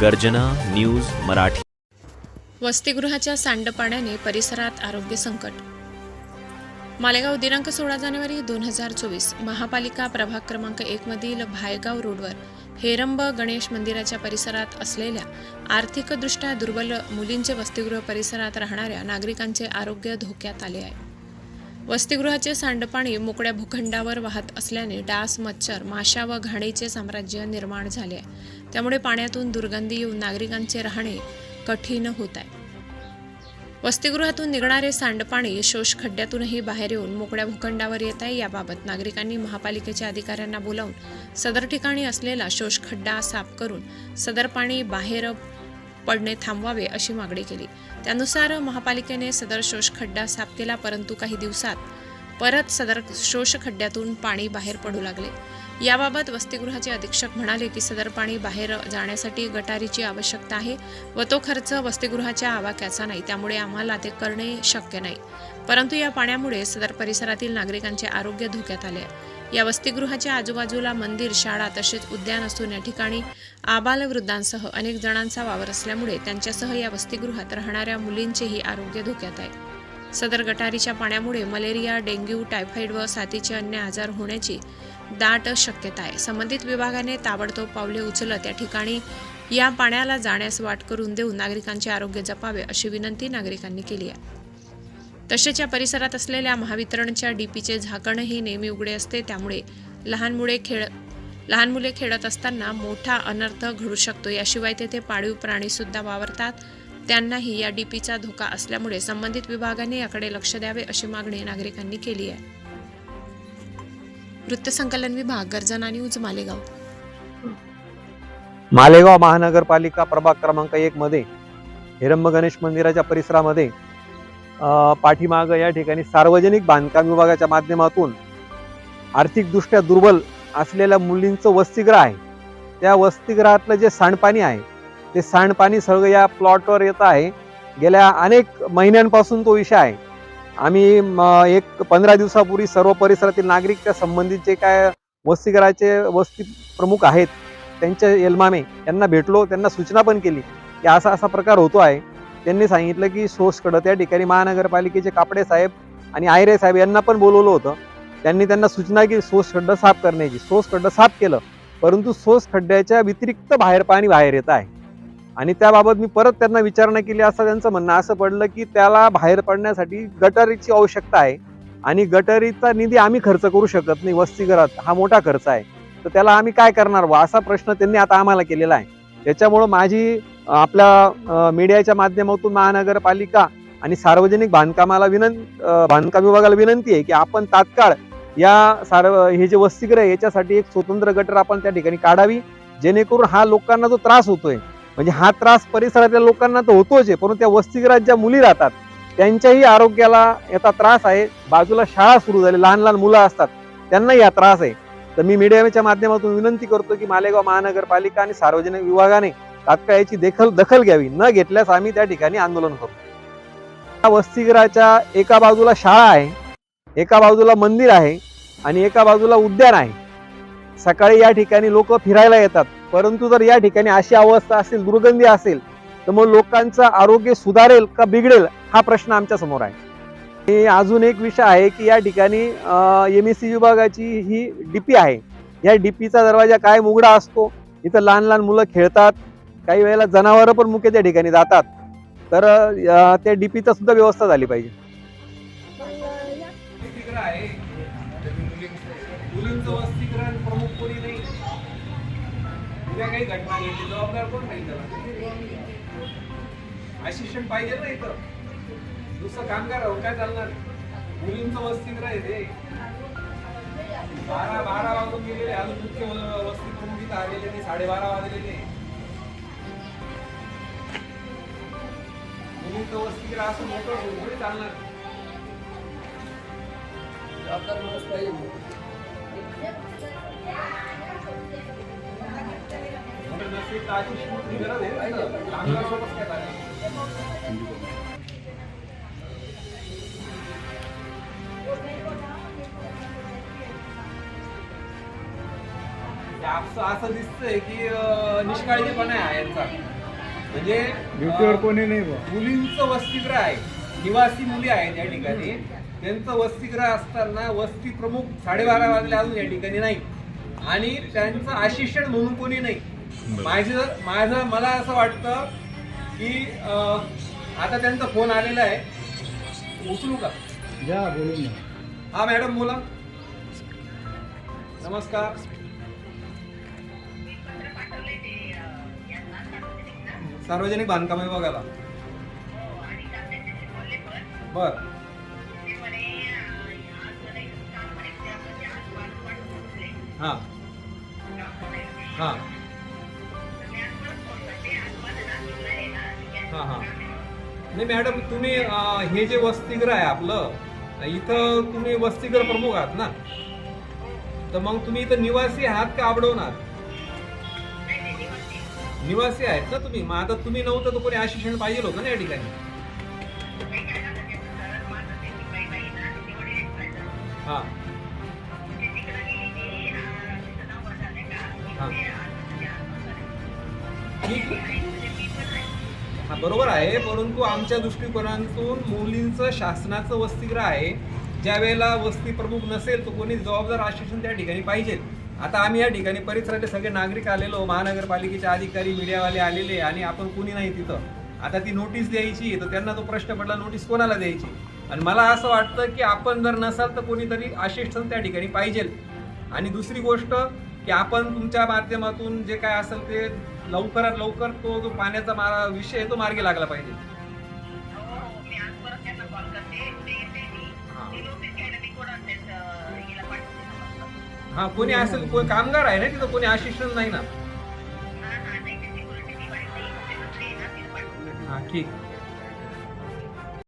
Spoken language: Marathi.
गर्जना न्यूज मराठी. वसतिगृहाच्या सांडपाण्याने परिसरात आरोग्य संकट. मालेगाव दिनांक सोळा जानेवारी दोन हजार चोवीस महापालिका प्रभाग क्रमांक एकमधील भायगाव रोडवर हेरंब गणेश मंदिराच्या परिसरात असलेल्या आर्थिकदृष्ट्या दुर्बल मुलींचे वसतिगृह परिसरात राहणाऱ्या नागरिकांचे आरोग्य धोक्यात आले आहे. वसतिगृहाचे सांडपाणी मोकळ्या भूखंडावर वाहत असल्याने डास मच्छर माशा व घाणीचे साम्राज्य निर्माण झाले. आहे त्यामुळे पाण्यातून दुर्गंधी येऊन नागरिकांचे राहणे कठीण होत आहे. वसतिगृहातून निघणारे सांडपाणी शोष खड्ड्यातूनही बाहेर येऊन मोकळ्या भूखंडावर येत आहे. याबाबत नागरिकांनी महापालिकेच्या अधिकाऱ्यांना बोलावून सदर ठिकाणी असलेला शोष खड्डा साफ करून सदर पाणी बाहेर पडणे थांबवावे अशी मागणी केली. त्यानुसार महापालिकेने सदर शोष खड्डा साफ केला परंतु काही दिवसात परत सदर शोष खड्ड्यातून पाणी बाहेर पडू लागले. याबाबत वसतिगृहाचे अधीक्षक म्हणाले की सदर पाणी बाहेर जाण्यासाठी गटारीची आवश्यकता आहे व तो खर्च वसतिगृहाच्या आवाक्याचा नाही त्यामुळे आम्हाला ते करणे शक्य नाही. परंतु या पाण्यामुळे सदर परिसरातील नागरिकांचे आरोग्य धोक्यात आले आहे. या वसतिगृहाच्या आजूबाजूला मंदिर शाळा तसेच उद्यान असून या ठिकाणी आबालवृद्धांसह अनेक जणांचा वावर असल्यामुळे त्यांच्यासह या वसतिगृहात राहणाऱ्या मुलींचेही आरोग्य धोक्यात आहे. सदर गटारीच्या पाण्यामुळे मलेरिया डेंग्यू टायफॉईड व साथीचे अन्य आजार होण्याची दाट शक्यता आहे. संबंधित विभागाने ताबडतोब पावले उचलत या ठिकाणी या पाण्याला जाण्यास वाट करून देऊन नागरिकांचे आरोग्य जपावे अशी विनंती नागरिकांनी केली आहे. तसेच या परिसरात असलेल्या महावितरणच्या डीपीचे झाकणही नेहमी उघडे असते. त्यामुळे लहान मुले खेळ लहान मुले खेळत असताना मोठा अनर्थ घडू शकतो. याशिवाय तेथे पाळीव प्राणीसुद्धा वावरतात. त्यांनाही या डीपीचा धोका असल्यामुळे संबंधित विभागाने याकडे लक्ष द्यावे अशी मागणी नागरिकांनी केली आहे. वृत्तसंकलन विभाग गर्जना न्यूज मालेगाव. मालेगाव महानगरपालिका प्रभाग क्रमांक एक मध्ये हिरंब गणेश मंदिराच्या परिसरामध्ये पाठीमागं या ठिकाणी सार्वजनिक बांधकाम विभागाच्या माध्यमातून आर्थिकदृष्ट्या दुर्बल असलेल्या मुलींचं वसतिगृह आहे. त्या वसतिगृहातलं जे सांडपाणी आहे ते सांडपाणी सगळं या प्लॉटवर येत आहे. गेल्या अनेक महिन्यांपासून तो विषय आहे. आम्ही एक पंधरा दिवसापूर्वी सर्व परिसरातील नागरिक त्या संबंधित जे काय वसतिगृहाचे वस्ती प्रमुख आहेत त्यांच्या एल्मामे यांना भेटलो त्यांना सूचना पण केली की असा असा प्रकार होतो आहे. त्यांनी सांगितलं की सोसकडं त्या ठिकाणी महानगरपालिकेचे कापडे साहेब आणि आयरे साहेब यांना पण बोलवलं होतं. त्यांनी त्यांना सूचना की सोस खड्डं साफ करण्याची. सोस खड्डं साफ केलं. परंतु सोस खड्ड्याच्या व्यतिरिक्त बाहेर पाणी बाहेर येत आहे. आणि त्याबाबत मी परत त्यांना विचारणा केली असं त्यांचं म्हणणं. असं पडलं की त्याला बाहेर पडण्यासाठी गटारीची आवश्यकता आहे. आणि गटारीचा निधी आम्ही खर्च करू शकत नाही. वस्तीघरात हा मोठा खर्च आहे. तर त्याला आम्ही काय करणार व असा प्रश्न त्यांनी आता आम्हाला केलेला आहे. त्याच्यामुळं माझी आपल्या मीडियाच्या माध्यमातून महानगरपालिका आणि सार्वजनिक बांधकामाला विनंती बांधकाम विभागाला विनंती आहे की आपण तात्काळ या सार्व हे जे वसतिगृह आहे याच्यासाठी एक स्वतंत्र गटर आपण त्या ठिकाणी काढावी. जेणेकरून हा लोकांना जो त्रास होतोय म्हणजे हा त्रास परिसरातल्या लोकांना तर होतोच आहे परंतु त्या वसतिगृहात ज्या मुली राहतात त्यांच्याही आरोग्याला याचा त्रास आहे. बाजूला शाळा सुरू झाली लहान लहान मुलं असतात त्यांनाही हा त्रास आहे. तर मी मीडियाच्या माध्यमातून विनंती करतो की मालेगाव महानगरपालिका आणि सार्वजनिक विभागाने तात्काळ याची देखल दखल घ्यावी. न घेतल्यास आम्ही त्या ठिकाणी आंदोलन करू. या वसतिगृहाच्या एका बाजूला शाळा आहे एका बाजूला मंदिर आहे आणि एका बाजूला उद्यान आहे. सकाळी या ठिकाणी लोक फिरायला येतात. परंतु जर या ठिकाणी अशी अवस्था असेल दुर्गंधी असेल तर मग लोकांचं आरोग्य सुधारेल का बिघडेल हा प्रश्न आमच्यासमोर आहे. आणि अजून एक विषय आहे की या ठिकाणी एम एस सी विभागाची ही डीपी आहे. या डीपीचा दरवाजा काय मुघडा असतो. इथं लहान लहान मुलं खेळतात. काही वेळेला जनावरं पण मुख्य त्या ठिकाणी जातात. तर त्या डीपीचा सुद्धा व्यवस्था झाली पाहिजे. पाहिजे ना इथं. दुसरं कामगार काय चालणार? मुलींचं बारा बारा वाजून गेलेले अजून मुख्य वस्ती प्रमुख इथं आलेले नाही साडेबारा वाजलेले. असं मोठं थोडी चालणार नसेल तर अशी गरज आहे ना इथं. कामगारासोबत काय झालं? असं दिसतंय की निष्काळजीपणा आहे यांचा म्हणजे ड्युटीवर कोणी नाही मुलींचं वसतिगृह आहे. निवासी मुली आहेत या ठिकाणी. त्यांचं वसतिगृह असताना वस्ती प्रमुख साडेबारा वाजले अजून या ठिकाणी नाही. आणि त्यांचं अशिक्षण म्हणून कोणी नाही. माझं माझं मला असं वाटतं की आता त्यांचा फोन आलेला आहे. उचलू का? बोलून हा मॅडम बोला. नमस्कार. सार्वजनिक बांधकाम विभागाला बर. हा. हा. हा हा. नाही मॅडम तुम्ही हे जे वसतिगृह आहे आपलं इथं तुम्ही वसतिगृह प्रमुख आहात ना? तर मग तुम्ही इथं निवासी आहात का आबडवणार निवासी आहेत ना तुम्ही? मग आता तुम्ही नव्हतं तर कोणी आशिक्षण पाहिजे होतं ना या ठिकाणी. हा. ठीक बरोबर आहे परंतु आमच्या दृष्टिकोनातून मुलींचं शासनाचं वसतिगृह आहे. ज्या वेळेला वस्ती प्रमुख नसेल तो कोणी जबाबदार आश्वासन त्या ठिकाणी पाहिजेत. आता आम्ही या ठिकाणी परिसरातले सगळे नागरिक आलेलो महानगरपालिकेचे अधिकारी मीडियावाले आलेले आणि आपण कोणी नाही तिथं. आता ती नोटीस द्यायची तर त्यांना तो प्रश्न पडला नोटीस कोणाला द्यायची? आणि मला असं वाटतं की आपण जर नसाल तर कोणीतरी असिस्टंट त्या ठिकाणी पाहिजे. आणि दुसरी गोष्ट की आपण तुमच्या माध्यमातून जे काय असेल ते लवकरात लवकर तो जो पाण्याचा मा विषय आहे तो मार्गी लागला पाहिजे. हा कोणी असेल कोणी कामगार आहे ना तिथं कोणी असिस्टंट नाही ना. हा ठीक.